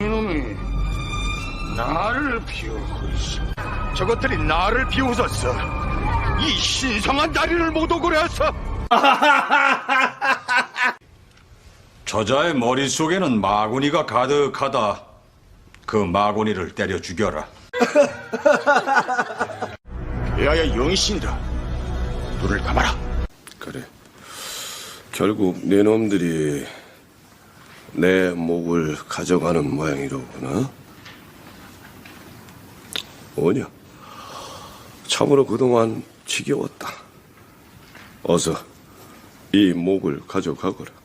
이놈이 나를 비우고 있어. 저것들이 나를 비웃었어. 이 신성한 다리를 못 오그려서. 저자의 머릿속에는 마구니가 가득하다. 그 마구니를 때려 죽여라. 야야 영신이다. 눈을 감아라. 그래. 결국 네 놈들이 내 목을 가져가는 모양이로구나. 뭐냐? 참으로 그동안 지겨웠다. 어서 이 목을 가져가거라.